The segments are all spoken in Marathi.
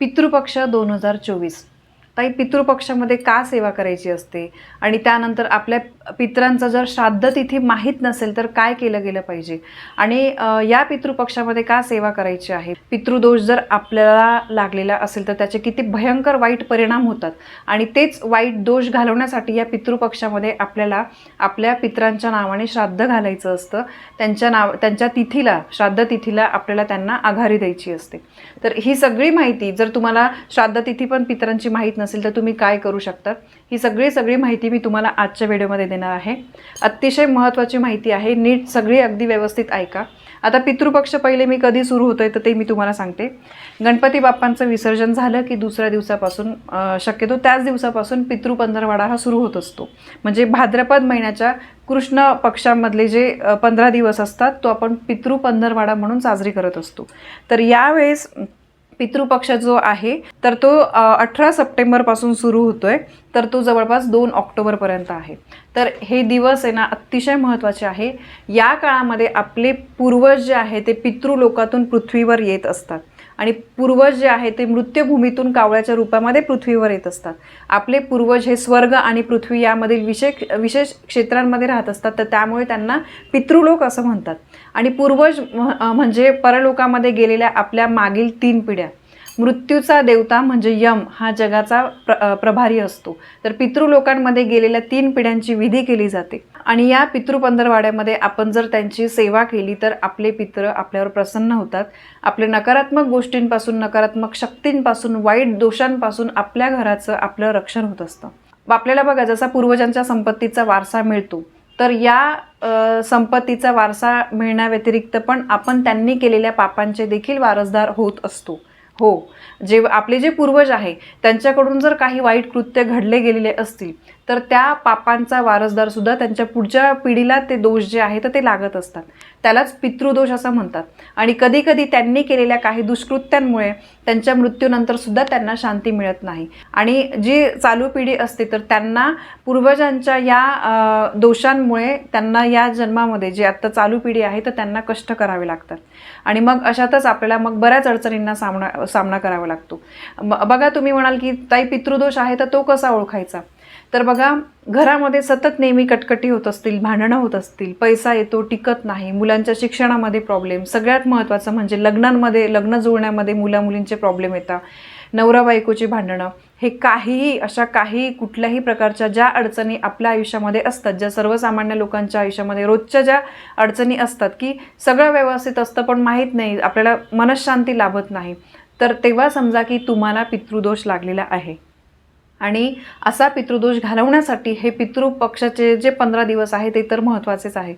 पितृपक्ष दोन हजार चोवीस. ताई पितृपक्षामध्ये का सेवा करायची असते? आणि त्यानंतर आपल्या पितरांचं जर श्राद्ध तिथी माहीत नसेल तर काय केलं गेलं पाहिजे? आणि या पितृपक्षामध्ये का सेवा करायची आहे? पितृदोष जर आपल्याला लागलेला असेल तर त्याचे किती भयंकर वाईट परिणाम होतात. आणि तेच वाईट दोष घालवण्यासाठी या पितृपक्षामध्ये आपल्याला आपल्या पितरांच्या नावाने श्राद्ध घालायचं असतं. त्यांच्या नाव त्यांच्या तिथीला श्राद्ध तिथीला आपल्याला त्यांना आघारी द्यायची असते. तर ही सगळी माहिती जर तुम्हाला श्राद्ध तिथी पण पितरांची माहीत नसेल नसेल तर तुम्ही काय करू शकता. ही सगळी सगळी माहिती मी तुम्हाला आजच्या व्हिडिओमध्ये देणार आहे. अतिशय महत्त्वाची माहिती आहे. नीट सगळी अगदी व्यवस्थित ऐका. आता पितृपक्ष पहिले मी कधी सुरू होतोय तर ते मी तुम्हाला सांगते. गणपती बाप्पांचं विसर्जन झालं की दुसऱ्या दिवसापासून शक्यतो त्याच दिवसापासून पितृपंधरवाडा हा सुरू होत असतो. म्हणजे भाद्रपद महिन्याच्या कृष्ण पक्षामधले जे पंधरा दिवस असतात तो आपण पितृपंधरवाडा म्हणून साजरी करत असतो. तर यावेळेस पितृपक्ष जो आहे तर तो अठरा सप्टेंबरपासून सुरू होतोय. तर तो जवळपास दोन ऑक्टोबरपर्यंत आहे. तर हे दिवस आहे ना अतिशय महत्त्वाचे आहे. या काळामध्ये आपले पूर्वज जे आहे ते पितृलोकातून पृथ्वीवर येत असतात. आणि पूर्वज जे आहे ते मृत्यूभूमीतून कावळ्याच्या रूपामध्ये पृथ्वीवर येत असतात. आपले पूर्वज हे स्वर्ग आणि पृथ्वी यामधील विशेष विशेष क्षेत्रांमध्ये राहत असतात. तर त्यामुळे त्यांना पितृलोक असं म्हणतात. आणि पूर्वज म्हणजे परलोकामध्ये गेलेल्या आपल्या मागील तीन पिढ्या. मृत्यूचा देवता म्हणजे यम हा जगाचा प्र प्रभारी असतो. तर पितृलोकांमध्ये गेलेल्या तीन पिढ्यांची विधी केली जाते. आणि या पितृपंधरवाड्यामध्ये आपण जर त्यांची सेवा केली तर आपले पित्र आपल्यावर प्रसन्न होतात. आपले नकारात्मक गोष्टींपासून नकारात्मक शक्तींपासून वाईट दोषांपासून आपल्या घराचं आपलं रक्षण होत असतं. आपल्याला बघा जसा पूर्वजांच्या संपत्तीचा वारसा मिळतो तर या संपत्तीचा वारसा मिळण्याव्यतिरिक्त पण आपण त्यांनी केलेल्या पापांचे देखील वारसदार होत असतो. हो. जे आपले जे पूर्वज आहे त्यांच्याकडून जर काही वाईट कृत्य घडले गेलेले असतील तर त्या पापांचा वारसदार सुद्धा त्यांच्या पुढच्या पिढीला ते दोष जे आहे तर ते लागत असतात. त्यालाच पितृदोष असं म्हणतात. आणि कधी कधी त्यांनी केलेल्या काही दुष्कृत्यांमुळे त्यांच्या मृत्यूनंतर सुद्धा त्यांना शांती मिळत नाही. आणि जी चालू पिढी असते तर त्यांना पूर्वजांच्या या दोषांमुळे त्यांना या जन्मामध्ये जे आत्ता चालू पिढी आहे तर त्यांना कष्ट करावे लागतात. आणि मग अशातच आपल्याला मग बऱ्याच अडचणींना सामना सामना करावा लागतो. बघा तुम्ही म्हणाल की ताई पितृदोष आहे तर तो कसा ओळखायचा? तर बघा घरामध्ये सतत नेहमी कटकटी होत असतील भांडणं होत असतील पैसा येतो टिकत नाही मुलांच्या शिक्षणामध्ये प्रॉब्लेम सगळ्यात महत्त्वाचं म्हणजे लग्नांमध्ये लग्न जुळण्यामध्ये मुला मुलींचे प्रॉब्लेम येतात. नवरा बायकोची भांडणं. हे काहीही अशा काही कुठल्याही प्रकारच्या ज्या अडचणी आपल्या आयुष्यामध्ये असतात ज्या सर्वसामान्य लोकांच्या आयुष्यामध्ये रोजच्या ज्या अडचणी असतात की सगळं व्यवस्थित असतं पण माहीत नाही आपल्याला मनशांती लाभत नाही. तर तेव्हा समजा की तुम्हाला पितृदोष लागलेला आहे. आणि असा पितृदोष घालवण्यासाठी हे पितृपक्षाचे जे पंधरा दिवस आहे ते तर महत्त्वाचेच आहे.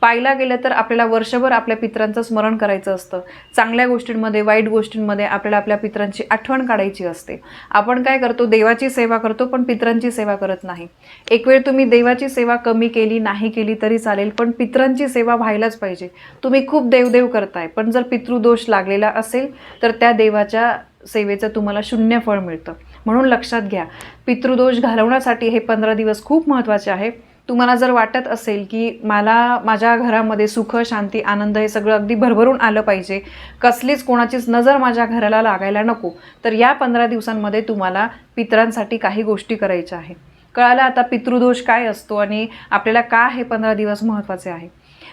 पाहिला गेलं तर आपल्याला वर्षभर आपल्या पितरांचं स्मरण करायचं असतं. चांगल्या गोष्टींमध्ये वाईट गोष्टींमध्ये आपल्याला आपल्या पित्रांची आठवण काढायची असते. आपण काय करतो? देवाची सेवा करतो पण पितरांची सेवा करत नाही. एक वेळ तुम्ही देवाची सेवा कमी केली नाही केली तरी चालेल पण पितरांची सेवा व्हायलाच पाहिजे. तुम्ही खूप देवदेव करताय पण जर पितृदोष लागलेला असेल तर त्या देवाच्या सेवेचं तुम्हाला शून्य फळ मिळतं. म्हणून लक्षात घ्या. पितृदोष घालवण्यासाठी हे पंधरा दिवस खूप महत्त्वाचे आहे. तुम्हाला जर वाटत असेल की मला माझ्या घरामध्ये सुख शांती आनंद हे सगळं अगदी भरभरून आलं पाहिजे कसलीच कोणाचीच नजर माझ्या घराला लागायला नको तर या पंधरा दिवसांमध्ये तुम्हाला पितरांसाठी काही गोष्टी करायच्या आहे. कळालं आता पितृदोष काय असतो आणि आपल्याला का हे पंधरा दिवस महत्त्वाचे आहे?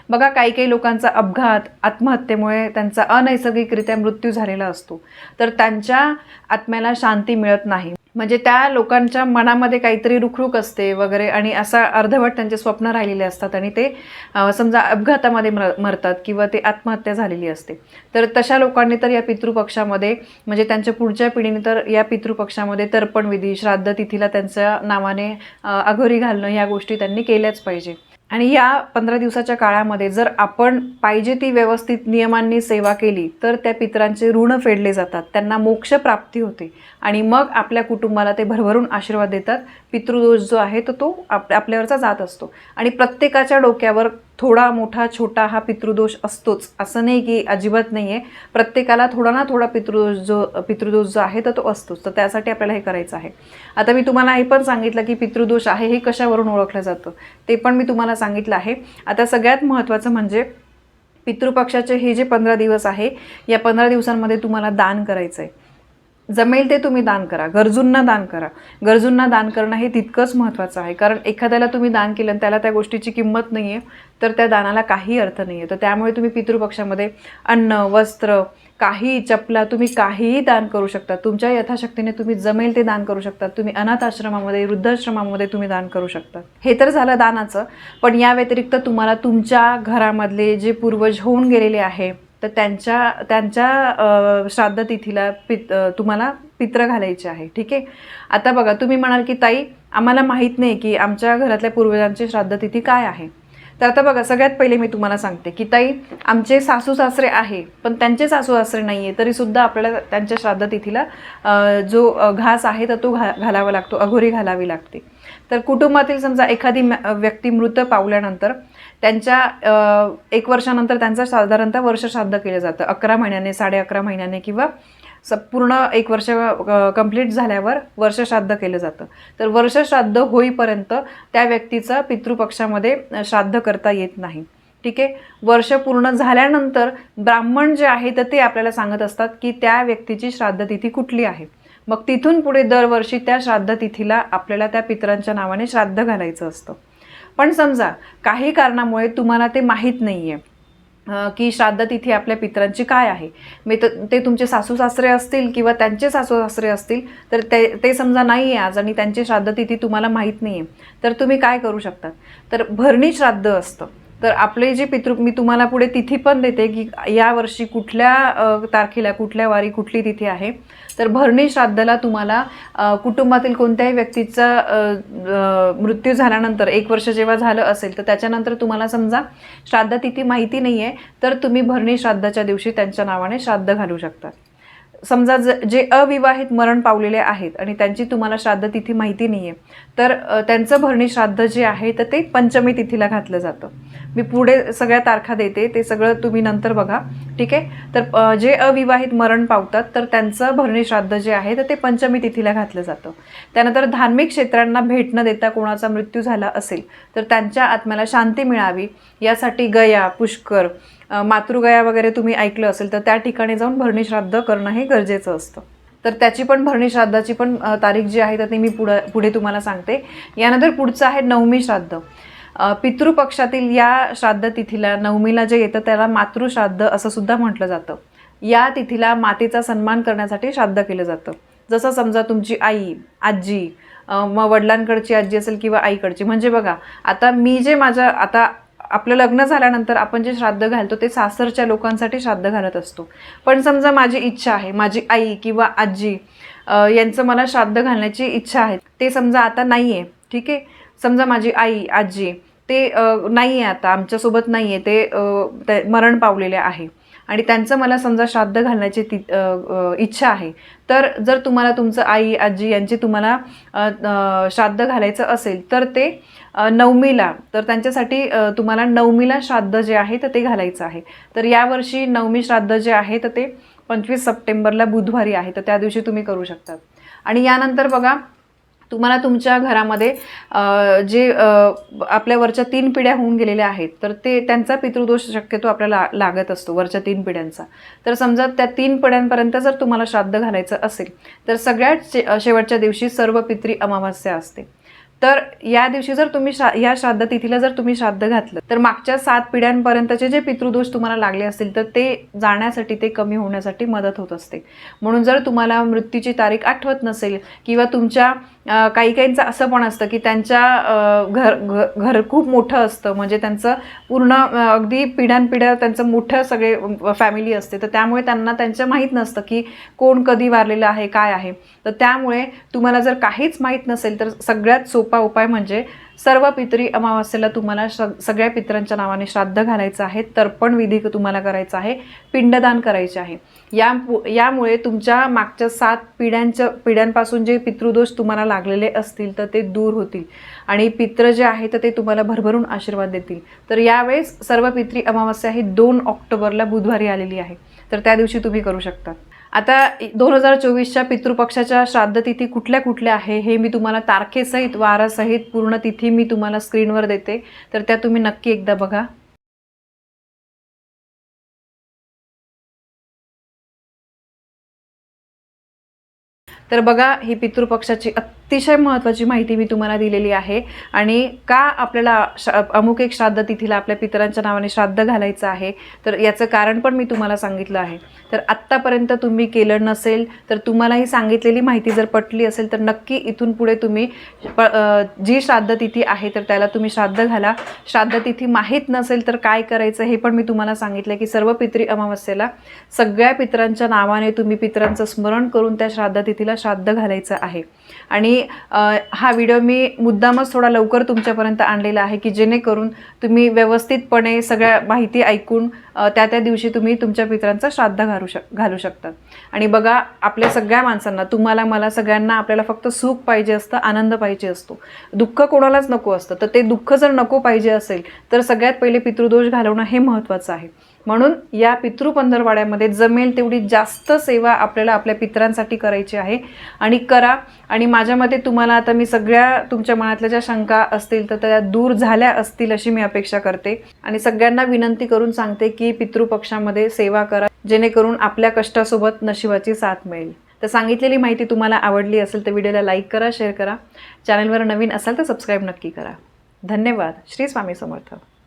बघा काही काही लोकांचा अपघात आत्महत्येमुळे त्यांचा अनैसर्गिकरित्या मृत्यू झालेला असतो. तर त्यांच्या आत्म्याला शांती मिळत नाही. म्हणजे त्या लोकांच्या मनामध्ये काहीतरी रुखरुख असते वगैरे आणि असा अर्धवट त्यांचे स्वप्न राहिलेले असतात आणि ते समजा अपघातामध्ये मर मरतात किंवा ते आत्महत्या झालेली असते. तर तशा लोकांनी तर या पितृपक्षामध्ये म्हणजे त्यांच्या पुढच्या पिढीने तर या पितृपक्षामध्ये तर्पणविधी श्राद्ध तिथीला त्यांच्या नावाने अघोरी घालणं ह्या गोष्टी त्यांनी केल्याच पाहिजे. आणि या पंधरा दिवसाच्या काळामध्ये जर आपण पाहिजे ती व्यवस्थित नियमांनी सेवा केली तर त्या पितरांचे ऋण फेडले जातात. त्यांना मोक्ष प्राप्ती होते. आणि मग आपल्या कुटुंबाला ते भरभरून आशीर्वाद देतात. पितृदोष जो आहे तो तो आप आपल्यावरचा जात असतो. आणि प्रत्येकाच्या डोक्यावर थोडा मोठा छोटा हा पितृदोष असतोच. असं नाही की अजिबात नाही आहे प्रत्येकाला थोडा ना थोडा पितृदोष जो पितृदोष जो आहे तर तो असतोच. तर त्यासाठी आपल्याला हे करायचं आहे. आता मी तुम्हाला हे पण सांगितलं की पितृदोष आहे हे कशावरून ओळखलं जातं? ते पण मी तुम्हाला सांगितलं आहे. आता सगळ्यात महत्त्वाचं म्हणजे पितृपक्षाचे हे जे पंधरा दिवस आहे या पंधरा दिवसांमध्ये तुम्हाला दान करायचं आहे जमेल ते तुम्ही दान करा. गरजूंना दान करा. गरजूंना दान करणं हे तितकंच महत्त्वाचं आहे. कारण एखाद्याला तुम्ही दान केलं आणि त्याला त्या गोष्टीची किंमत नाही आहे तर त्या दानाला काही अर्थ नाही आहे तर त्यामुळे तुम्ही पितृपक्षामध्ये अन्न वस्त्र काही चपला तुम्ही काहीही दान करू शकता. तुमच्या यथाशक्तीने तुम्ही जमेल ते दान करू शकता. तुम्ही अनाथ आश्रमामध्ये वृद्धाश्रमामध्ये तुम्ही दान करू शकता. हे तर झालं दानाचं. पण या व्यतिरिक्त तुम्हाला तुमच्या घरामधले जे पूर्वज होऊन गेलेले आहे तर त्यांच्या त्यांच्या श्राद्ध तिथीला पित तुम्हाला पित्र घालायचे आहे ठीक आहे? आता बघा तुम्ही म्हणाल की ताई आम्हाला माहीत नाही की आमच्या घरातल्या पूर्वजांची श्राद्ध तिथी काय आहे. तर आता बघा सगळ्यात पहिले मी तुम्हाला सांगते की ताई आमचे सासू सासरे आहे पण त्यांचे सासू सासरे नाही आहे तरीसुद्धा आपल्याला त्यांच्या श्राद्ध तिथीला जो घास आहे तर तो घा घालावा लागतो अघोरी घालावी लागते. तर कुटुंबातील समजा एखादी व्यक्ती मृत पावल्यानंतर त्यांच्या एक वर्षानंतर त्यांचं साधारणतः वर्ष श्राद्ध केलं जातं. अकरा महिन्याने साडे अकरा महिन्याने किंवा स पूर्ण एक वर्ष कंप्लीट झाल्यावर वर्षश्राद्ध केलं जातं. तर वर्षश्राद्ध होईपर्यंत त्या व्यक्तीचं पितृपक्षामध्ये श्राद्ध करता येत नाही. ठीक आहे? वर्ष पूर्ण झाल्यानंतर ब्राह्मण जे आहे तर ते आपल्याला सांगत असतात की त्या व्यक्तीची श्राद्ध तिथी कुठली आहे? मग तिथून पुढे दरवर्षी त्या श्राद्ध तिथीला आपल्याला त्या पितरांच्या नावाने श्राद्ध घालायचं असतं. पण समजा काही कारणामुळे तुम्हाला ते माहीत नाही आहे की श्राद्ध तिथी आपल्या पितरांची काय आहे. मी तर ते तुमचे सासू सासरे असतील किंवा त्यांचे सासू सासरे असतील तर ते ते समजा नाही आहे आज आणि त्यांची श्राद्ध तिथी तुम्हाला माहीत नाही आहे तर तुम्ही काय करू शकता? तर भरणी श्राद्ध असतं. तर आपले जे पितृ मी तुम्हाला पुढे तिथी पण देते की या वर्षी कुठल्या तारखेला कुठल्या वारी कुठली तिथी आहे. तर भरणी श्राद्धला तुम्हाला कुटुंबातील कोणत्याही व्यक्तीचा मृत्यू झाल्यानंतर एक वर्ष जेव्हा झालं असेल तर त्याच्यानंतर तुम्हाला समजा श्राद्ध तिथी माहिती नाही आहे तर तुम्ही भरणी श्राद्धाच्या दिवशी त्यांच्या नावाने श्राद्ध घालू शकता. समजा ज जे अविवाहित मरण पावलेले आहेत आणि त्यांची तुम्हाला श्राद्ध तिथी माहिती नाही आहे तर त्यांचं भरणी श्राद्ध जे आहे तर ते पंचमी तिथीला घातलं जातं. मी पुढे सगळ्या तारखा देते ते सगळं तुम्ही नंतर बघा ठीक आहे? तर जे अविवाहित मरण पावतात तर त्यांचं भरणी श्राद्ध जे आहे तर ते पंचमी तिथीला घातलं जातं. त्यानंतर धार्मिक क्षेत्रांना भेट न देता कोणाचा मृत्यू झाला असेल तर त्यांच्या आत्म्याला शांती मिळावी यासाठी गया पुष्कर मातृगया वगैरे तुम्ही ऐकलं असेल तर त्या ठिकाणी जाऊन भरणी श्राद्ध करणं हे गरजेचं असतं. तर त्याची पण भरणी श्राद्धाची पण तारीख जी आहे तर ती मी पुढं पुढे तुम्हाला सांगते. यानंतर पुढचं आहे नवमी श्राद्ध. पितृपक्षातील या श्राद्ध तिथीला नवमीला जे येतं त्याला मातृश्राद्ध असं सुद्धा म्हटलं जातं. या तिथीला मातेचा सन्मान करण्यासाठी श्राद्ध केलं जातं. जसं समजा तुमची आई आजी मग वडिलांकडची आजी असेल किंवा आईकडची. म्हणजे बघा आता मी जे माझ्या आता आपलं लग्न झाल्यानंतर आपण जे श्राद्ध घालतो ते सासरच्या लोकांसाठी श्राद्ध घालत असतो. पण समजा माझी इच्छा आहे माझी आई किंवा आजी यांचं मला श्राद्ध घालण्याची इच्छा आहे ते समजा आता नाही आहे ठीक आहे? समजा माझी आई आजी ते नाही आहे आता आमच्यासोबत नाही आहे ते ते मरण पावलेले आहे. आणि त्यांचं मला समजा श्राद्ध घालण्याची ती इच्छा आहे. तर जर तुम्हाला तुमचं आई आजी यांची तुम्हाला श्राद्ध घालायचं असेल तर ते नवमीला तर त्यांच्यासाठी तुम्हाला नवमीला श्राद्ध जे आहे तर ते घालायचं आहे. तर यावर्षी नवमी श्राद्ध जे आहे तर ते पंचवीस सप्टेंबरला बुधवारी आहे तर त्या दिवशी तुम्ही करू शकता. आणि यानंतर बघा तुम्हाला तुमच्या घरामध्ये जे आपल्या वरच्या तीन पिढ्या होऊन गेलेल्या आहेत तर ते त्यांचा पितृदोष शक्यतो आपल्याला लागत असतो वरच्या तीन पिढ्यांचा. तर समजा त्या तीन पिढ्यांपर्यंत जर तुम्हाला श्राद्ध घालायचं असेल तर सगळ्यात शे शेवटच्या दिवशी सर्व पित्री अमावास्या असते. तर या दिवशी जर तुम्ही श्रा या श्राद्ध तिथीला जर तुम्ही श्राद्ध घातलं तर मागच्या सात पिढ्यांपर्यंतचे जे पितृदोष तुम्हाला लागले असतील तर ते जाण्यासाठी ते कमी होण्यासाठी मदत होत असते. म्हणून जर तुम्हाला मृत्यूची तारीख आठवत नसेल किंवा तुमच्या काही काहींचं असं पण असतं की त्यांच्या घर घर खूप मोठं असतं म्हणजे त्यांचं पूर्ण अगदी पिढ्यानपिढ्या त्यांचं मोठं सगळे फॅमिली असते तर त्यामुळे त्यांना त्यांचं माहीत नसतं की कोण कधी वारलेलं आहे काय आहे. तर त्यामुळे तुम्हाला जर काहीच माहीत नसेल तर सगळ्यात सोपं उपाय म्हणजे सर्व पितरी अमावास्येला तुम्हाला श सगळ्या पितरांच्या नावाने श्राद्ध घालायचं आहे तर्पण विधी तुम्हाला करायचं आहे पिंडदान करायचे आहे. या यामुळे तुमच्या मागच्या सात पिढ्यांच्या पिढ्यांपासून जे पितृदोष तुम्हाला लागलेले असतील तर ते दूर होतील आणि पित्र जे आहे तर ते तुम्हाला भरभरून आशीर्वाद देतील. तर यावेळेस सर्व पित्री अमावस्या ही दोन ऑक्टोबरला बुधवारी आलेली आहे. तर त्या दिवशी तुम्ही करू शकता. आता दोन हजार चोवीसच्या पितृपक्षाच्या श्राद्ध तिथी कुठल्या कुठल्या आहे हे मी तुम्हाला तारखेसहित वारासहित पूर्ण तिथी मी तुम्हाला स्क्रीनवर देते. तर त्या तुम्ही नक्की एकदा बघा. तर बघा ही पितृपक्षाची अतिशय महत्त्वाची माहिती मी तुम्हाला दिलेली आहे. आणि का आपल्याला अमुक एक श्राद्ध तिथीला आपल्या पितरांच्या नावाने श्राद्ध घालायचं आहे तर याचं कारण पण मी तुम्हाला सांगितलं आहे. तर आत्तापर्यंत तुम्ही केलं नसेल तर तुम्हाला ही सांगितलेली माहिती जर पटली असेल तर नक्की इथून पुढे तुम्ही प जी श्राद्ध तिथी आहे तर त्याला तुम्ही श्राद्ध घाला. श्राद्ध तिथी माहीत नसेल तर काय करायचं हे पण मी तुम्हाला सांगितलं की सर्व पितरी अमावस्येला सगळ्या पितरांच्या नावाने तुम्ही पितरांचं स्मरण करून त्या श्राद्ध तिथीला श्राद्ध घालायचं आहे. आणि हा व्हिडिओ मी मुद्दामच थोडा लवकर तुमच्यापर्यंत आणलेला आहे की जेणेकरून तुम्ही व्यवस्थितपणे सगळ्या माहिती ऐकून त्या त्या दिवशी तुम्ही तुमच्या पितरांचा श्राद्ध घालू शक घालू शकता. आणि बघा आपल्या सगळ्या माणसांना तुम्हाला मला सगळ्यांना आपल्याला फक्त सुख पाहिजे असतं आनंद पाहिजे असतो. दुःख कोणालाच नको असतं. तर ते दुःख जर नको पाहिजे असेल तर सगळ्यात पहिले पितृदोष घालवणं हे महत्त्वाचं आहे. म्हणून या पितृ पंधरवाड्यामध्ये जमेल तेवढी जास्त सेवा आपल्याला आपल्या पितरांसाठी करायची आहे. आणि करा. आणि माझ्या मते तुम्हाला आता मी सगळ्या तुमच्या मनातल्या ज्या शंका असतील तर त्या दूर झाल्या असतील अशी मी अपेक्षा करते. आणि सगळ्यांना विनंती करून सांगते की पितृपक्षामध्ये सेवा करा जेणेकरून आपल्या कष्टासोबत नशिबाची साथ मिळेल. तर सांगितलेली माहिती तुम्हाला आवडली असेल तर व्हिडिओला लाईक करा शेअर करा. चॅनलवर नवीन असाल तर सबस्क्राईब नक्की करा. धन्यवाद. श्री स्वामी समर्थ.